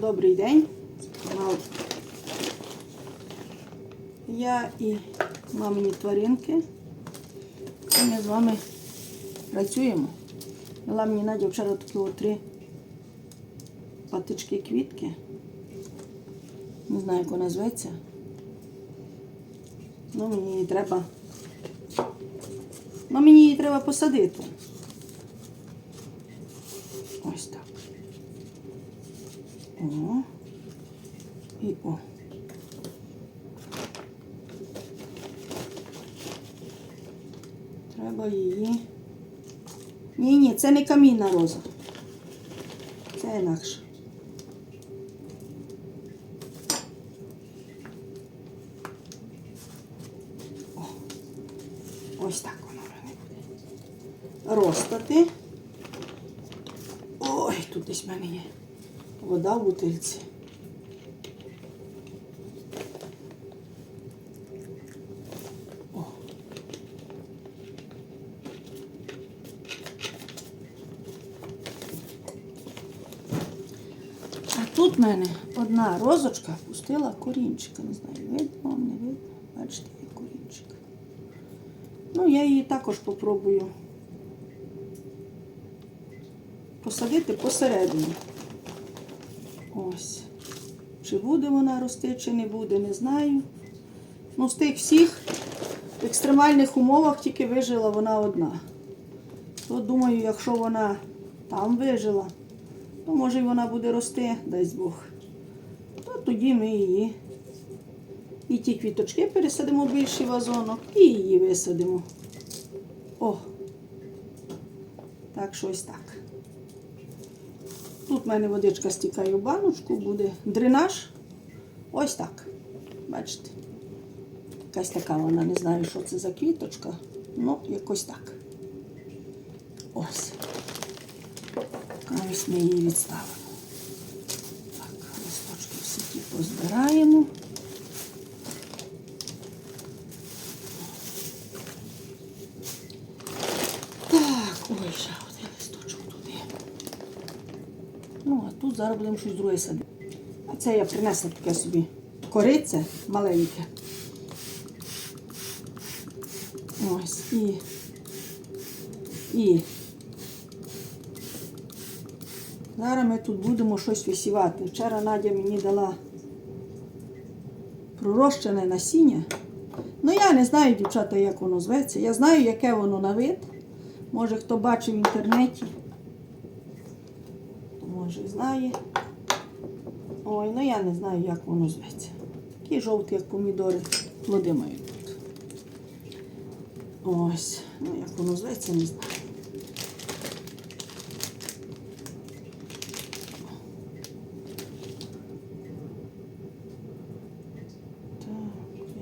Добрий день. Я і мамині тваринки. І ми з вами працюємо. Дала мені Надя вчора такі три патички квітки. Не знаю, як вона зветься. Ну, мені її треба. Ну, мені її треба посадити. Ось так. О. І о. Треба її. Ні, ні, це не камінна роза. Це інакше. О. Ось так воно буде. Розтати. Ой, тут десь в мене є вода в бутильці. А тут в мене одна розочка пустила корінчика. Не знаю, видно вам, не видно. Бачите, є корінчик. Ну, я її також попробую посадити посередині. Ось. Чи буде вона рости, чи не буде, не знаю. Ну, з тих всіх в екстремальних умовах тільки вижила вона одна. То думаю, якщо вона там вижила, то може й вона буде рости, дасть Бог. То тоді ми її і ті квіточки пересадимо в більший вазонок, і її висадимо. О! Так, щось так. Тут в мене водичка стікає в баночку, буде дренаж. Ось так. Бачите? Якась така вона, не знаю, що це за квіточка. Ну, якось так. Ось. Ось ми її відставимо. Так, листочки всі позбираємо. Так, ой, ще один листочок туди. Ну, а тут зараз будемо щось друге садити. А це я принесла таке собі корице маленьке. Ось і. І. Зараз ми тут будемо щось висівати. Вчора Надя мені дала пророщене насіння. Ну, я не знаю, дівчата, як воно зветься. Я знаю, яке воно на вид. Може, хто бачив в інтернеті. І знає. Ой, ну я не знаю, як воно зветься. Такі жовті, як помідори, плоди мають тут. Ось. Ну, як воно зветься, не знаю.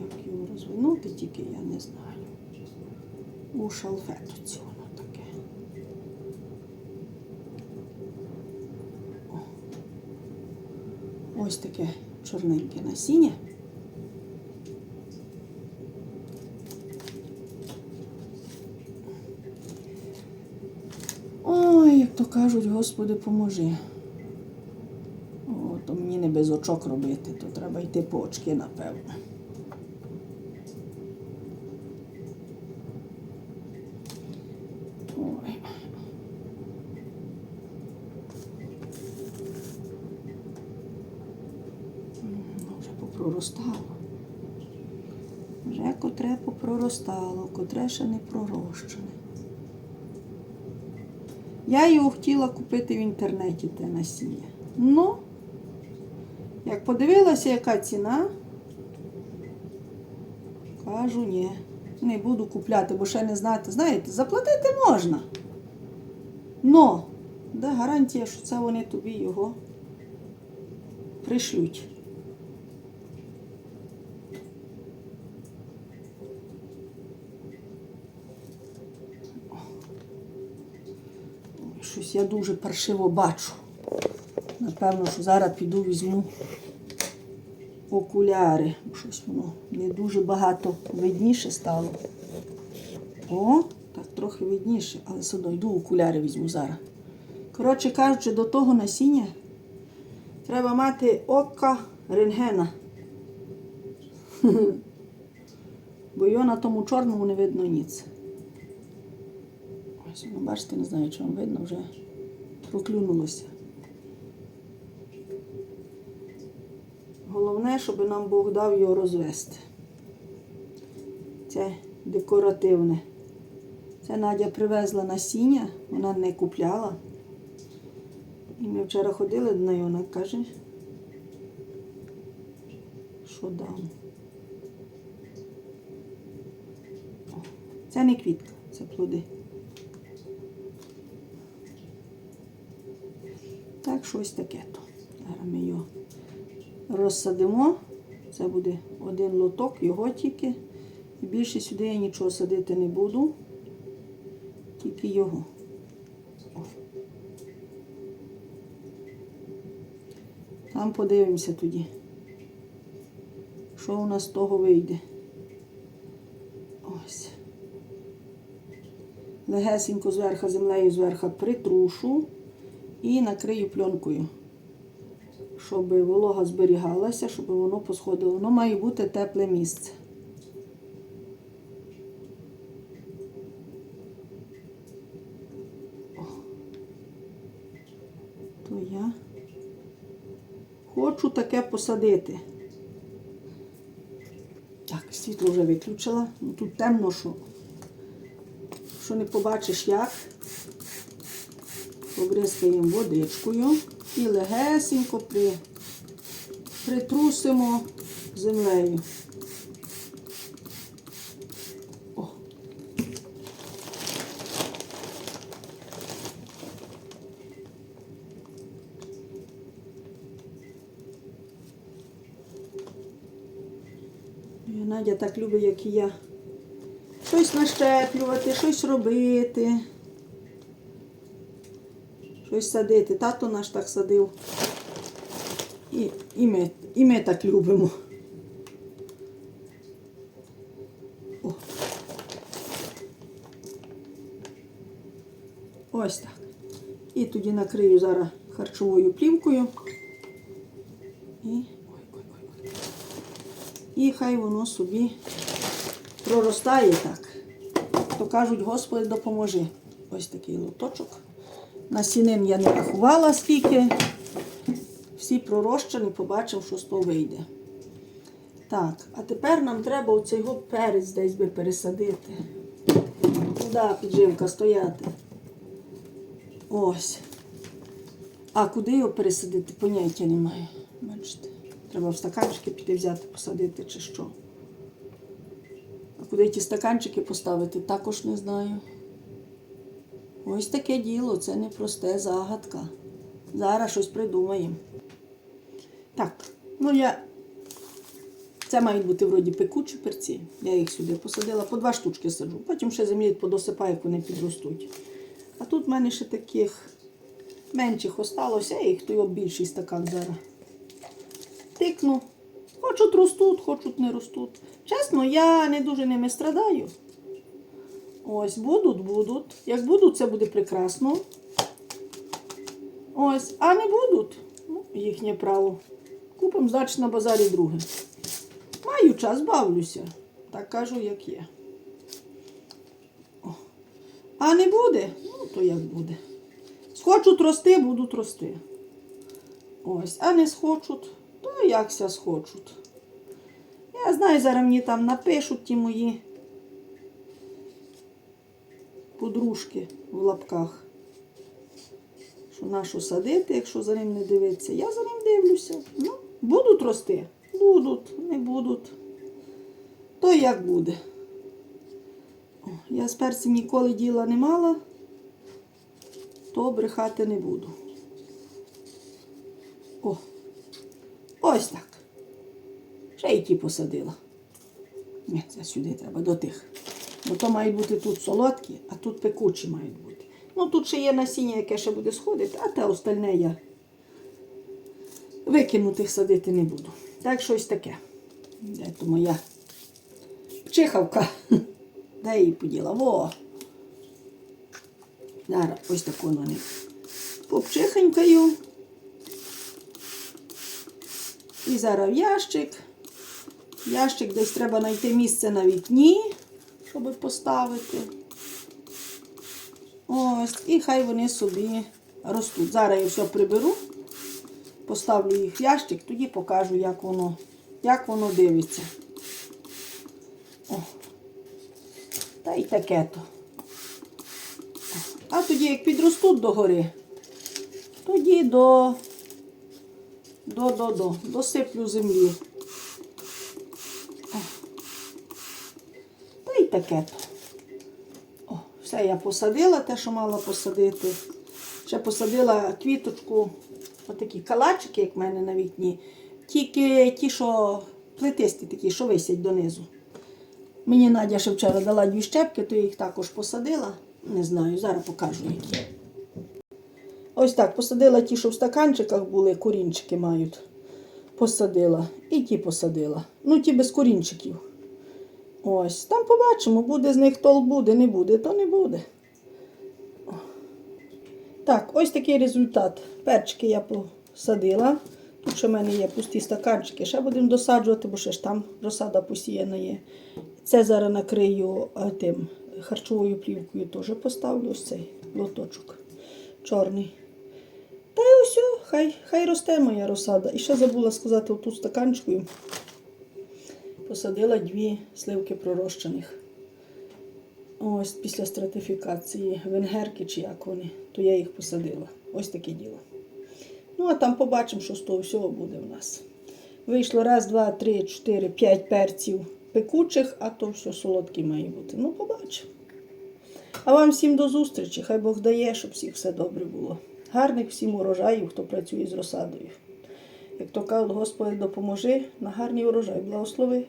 Як його розвинути, тільки я не знаю. У шалфетоці воно таке. О. Ось таке чорненьке насіння. Ой, як то кажуть, Господи, поможи. О, то мені не без очок робити, то треба йти по очки, напевно. Ой. М, ну, Вже попроростало. Вже котре попроростало, котре ще не пророщене. Я його хотіла купити в інтернеті, те насіння. Ну, як подивилася, яка ціна, кажу, ні, не буду купляти, бо ще не знати. Знаєте, заплатити можна. Но, де гарантія, що це вони тобі його пришлють. Ой, Щось я дуже паршиво бачу. Напевно, що зараз піду візьму окуляри. Щось воно не дуже багато видніше стало. О, так трохи видніше, але все одно йду окуляри візьму зараз. Коротше кажучи, до того насіння Треба мати ока рентгена. Бо його на тому чорному не видно ніц. Ну, бачите, не знаю, чи вам видно, вже проклюнулося. Головне, щоб нам Бог дав його розвести. Це декоративне. Це Надя привезла насіння, вона не купляла. І ми вчора ходили до неї, вона каже, що дам. Це не квітка, це плоди. Так, щось таке то. Зараз ми його розсадимо. Це буде один лоток, його тільки. І більше сюди я нічого садити не буду. Тільки його. Там подивимося тоді. Що у нас з того вийде. Ось. Легесенько зверху землею зверху притрушу і накрию пленкою, щоб волога зберігалася, щоб воно посходило. Воно має бути тепле місце. То я хочу таке посадити. Так, світло вже виключила. Ну, тут темно, що, що не побачиш як. Побризкаємо водичкою і легесенько при, притрусимо землею. О. Надя так любить, як і я. Щось нащеплювати, щось робити. Щось садити. Тато наш так садив. І, і, ми, і ми так любимо. О. Ось так. І тоді накрию зараз харчовою плівкою. І, ой, ой, ой. І хай воно собі проростає так. То кажуть, Господи, допоможи. Ось такий лоточок. Насінин я не рахувала скільки. Всі пророщені, побачимо, що з того вийде. Так, а тепер нам треба оцей його перець десь би пересадити. Куди підживка стояти? Ось. А куди його пересадити? Поняття немає. Бачите. Треба в стаканчики піти взяти, посадити чи що. А куди ті стаканчики поставити, також не знаю. Ось таке діло, це не просте загадка. Зараз щось придумаємо. Так, ну я. Це мають бути вроді пекучі перці. Я їх сюди посадила, по два штучки саджу. Потім ще землі подосипаю, як вони підростуть. А тут в мене ще таких менших осталося, я їх той більший стакан зараз. Тикну. Хочуть ростуть, хочуть не ростуть. Чесно, я не дуже ними страдаю. Ось, будуть, будуть. Як будуть, це буде прекрасно. Ось, а не будуть, ну, їхнє право. Купимо, значить, на базарі друге. Маю час, бавлюся. Так кажу, як є. О. А не буде? Ну, то як буде. Схочуть рости, будуть рости. Ось, а не схочуть, то якся схочуть. Я знаю, зараз мені там напишуть ті мої подружки в лапках. Що нашу садити, якщо за ним не дивитися. Я за ним дивлюся. Ну, будуть рости? Будуть, не будуть. То як буде. Я з перцем ніколи діла не мала, то брехати не буду. О, ось так. Ще й ті посадила. Ні, це сюди треба до тих. Бо то мають бути тут солодкі, а тут пекучі мають бути. Ну тут ще є насіння, яке ще буде сходити, а те остальне я викинутих садити не буду. Так щось таке. Де моя чихавка? Де її поділа? Во! Зараз ось таку на них попчихенькаю. І зараз в ящик. Ящик десь треба знайти місце на вікні, щоб поставити. Ось, і хай вони собі ростуть. Зараз я все приберу, поставлю їх в ящик, тоді покажу, як воно, як воно дивиться. О. Та й таке то. А тоді, як підростуть до гори, тоді до, до, до, до, досиплю землі. О. Та й таке. О, все я посадила, те, що мала посадити. Ще посадила квіточку, отакі калачики, як в мене на вікні. Тільки ті, що плетисті такі, що висять донизу. Мені Надя ще вчора дала дві щепки, то я їх також посадила. Не знаю, зараз покажу які. Ось так, посадила ті, що в стаканчиках були, корінчики мають. Посадила. І ті посадила. Ну, ті без корінчиків. Ось, там побачимо, буде з них толк буде, не буде, то не буде. Так, ось такий результат. Перчики я посадила. Тут ще в мене є пусті стаканчики. Ще будемо досаджувати, бо ще ж там розсада посіяна є. Це зараз накрию тим харчовою плівкою теж поставлю ось цей лоточок чорний. Та й ось, хай, хай росте моя розсада. І ще забула сказати отут стаканчикою. Посадила дві сливки пророщених. Ось після стратифікації венгерки чи як вони, то я їх посадила. Ось таке діло. Ну, а там побачимо, що з того всього буде в нас. Вийшло раз, два, три, чотири, п'ять перців пекучих, а то все солодке має бути. Ну, побачимо. А вам всім до зустрічі. Хай Бог дає, щоб всіх все добре було. Гарних всім урожаїв, хто працює з розсадою. Як то кажуть, Господи, допоможи на гарний урожай, благослови.